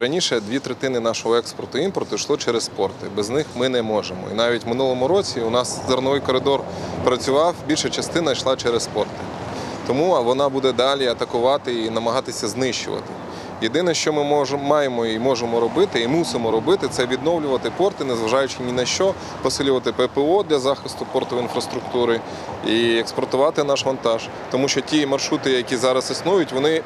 Раніше дві третини нашого експорту і імпорту йшло через порти. Без них ми не можемо. І навіть в минулому році у нас зерновий коридор працював, більша частина йшла через порти. Тому вона буде далі атакувати і намагатися знищувати. Єдине, що ми можемо, маємо і можемо робити, і мусимо робити, це відновлювати порти, незважаючи ні на що, посилювати ППО для захисту портової інфраструктури і експортувати наш вантаж. Тому що ті маршрути, які зараз існують, вони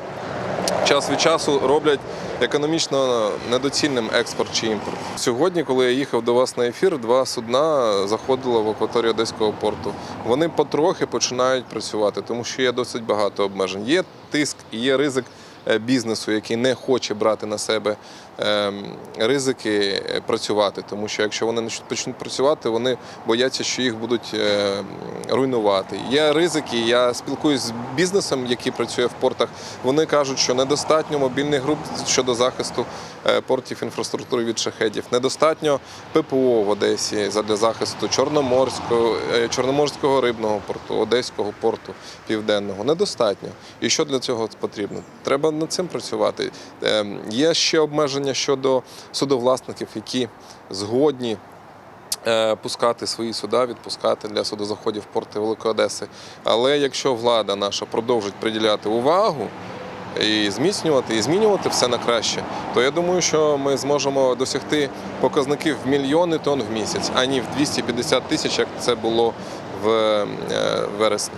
час від часу роблять економічно недоцільним експорт чи імпорт. Сьогодні, коли я їхав до вас на ефір, два судна заходило в акваторію Одеського порту. Вони потрохи починають працювати, тому що є досить багато обмежень. Є тиск і є ризик е, бізнесу, який не хоче брати на себе ем, ризики е, працювати, тому що якщо вони почнуть працювати, вони бояться, що їх будуть е, руйнувати. Є ризики. Я спілкуюсь з бізнесом, який працює в портах. Вони кажуть, що недостатньо мобільних груп щодо захисту е, портів інфраструктури від шахедів, недостатньо ППО в Одесі для захисту Чорноморського, е, Чорноморського рибного порту, Одеського порту південного. Недостатньо. І що для цього потрібно? Треба над цим працювати. Е, Є ще обмеження щодо судовласників, які згодні пускати свої суда, відпускати для судозаходів порти Великої Одеси. Але якщо влада наша продовжить приділяти увагу і зміцнювати, і змінювати все на краще, то я думаю, що ми зможемо досягти показників в мільйони тонн в місяць, ані в 250 тисяч, як це було в е, вересні.